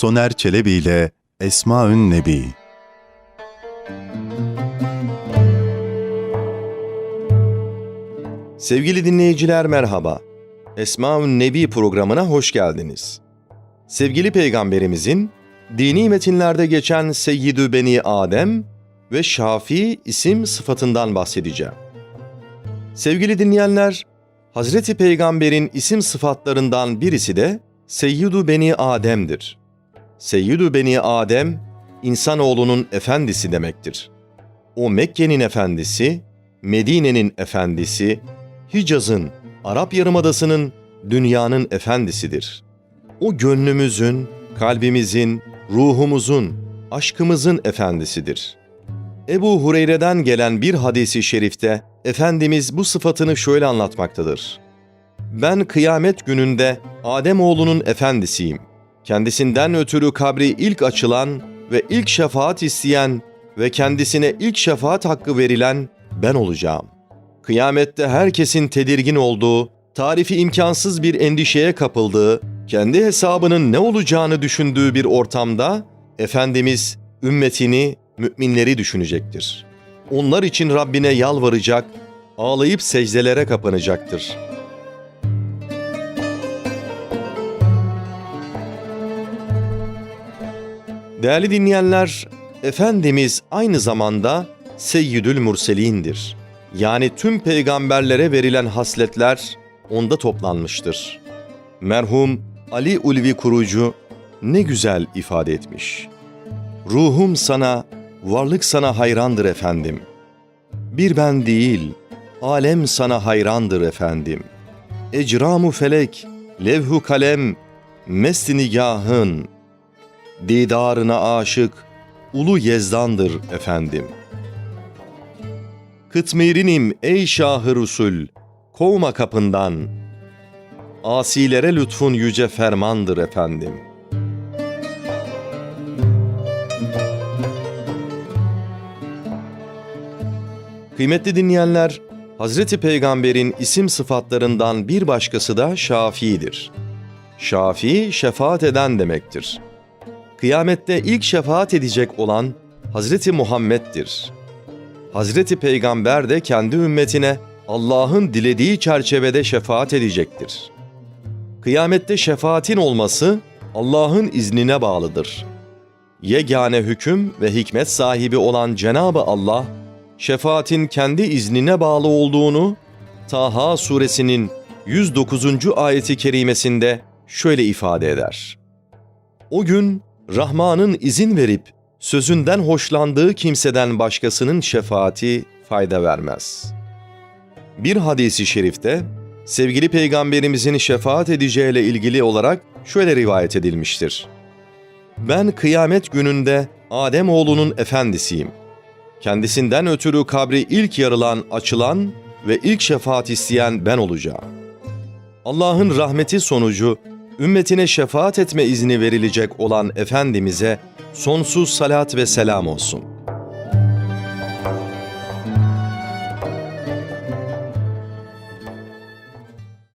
Soner Çelebi ile Esmaün Nebi Sevgili dinleyiciler merhaba. Esmaül Nebi programına hoş geldiniz. Sevgili peygamberimizin dini metinlerde geçen Seyyidü Beni Adem ve Şafi isim sıfatından bahsedeceğim. Sevgili dinleyenler, Hazreti Peygamber'in isim sıfatlarından birisi de Seyyidü Beni Adem'dir. Seyyidü Beni Adem, insanoğlunun efendisi demektir. O Mekke'nin efendisi, Medine'nin efendisi, Hicaz'ın, Arap Yarımadası'nın, dünyanın efendisidir. O gönlümüzün, kalbimizin, ruhumuzun, aşkımızın efendisidir. Ebu Hureyre'den gelen bir hadisi şerifte Efendimiz bu sıfatını şöyle anlatmaktadır. Ben kıyamet gününde Ademoğlunun efendisiyim. Kendisinden ötürü kabri ilk açılan ve ilk şefaat isteyen ve kendisine ilk şefaat hakkı verilen ben olacağım. Kıyamette herkesin tedirgin olduğu, tarifi imkansız bir endişeye kapıldığı, kendi hesabının ne olacağını düşündüğü bir ortamda Efendimiz ümmetini, müminleri düşünecektir. Onlar için Rabbine yalvaracak, ağlayıp secdelere kapanacaktır. Değerli dinleyenler, Efendimiz aynı zamanda Seyyidül Murselin'dir. Yani tüm peygamberlere verilen hasletler onda toplanmıştır. Merhum Ali Ulvi Kurucu ne güzel ifade etmiş. Ruhum sana, varlık sana hayrandır efendim. Bir ben değil, alem sana hayrandır efendim. Ecramu felek, levhu kalem, mest nigahın, didarına aşık, ulu yezdandır efendim. Kıtmirinim ey şahı Rusul, kovma kapından. Asilere lütfun yüce fermandır efendim. Kıymetli dinleyenler, Hazreti Peygamber'in isim sıfatlarından bir başkası da Şafii'dir. Şafi, şefaat eden demektir. Kıyamette ilk şefaat edecek olan Hazreti Muhammed'dir. Hazreti Peygamber de kendi ümmetine Allah'ın dilediği çerçevede şefaat edecektir. Kıyamette şefaatin olması Allah'ın iznine bağlıdır. Yegane hüküm ve hikmet sahibi olan Cenabı Allah, şefaatin kendi iznine bağlı olduğunu Taha suresinin 109. ayeti kerimesinde şöyle ifade eder. O gün Rahman'ın izin verip sözünden hoşlandığı kimseden başkasının şefaati fayda vermez. Bir hadisi şerifte sevgili peygamberimizin şefaat edeceğiyle ilgili olarak şöyle rivayet edilmiştir. Ben kıyamet gününde Adem oğlunun efendisiyim. Kendisinden ötürü kabri ilk yarılan, açılan ve ilk şefaat isteyen ben olacağım. Allah'ın rahmeti sonucu ümmetine şefaat etme izni verilecek olan Efendimiz'e sonsuz salat ve selam olsun.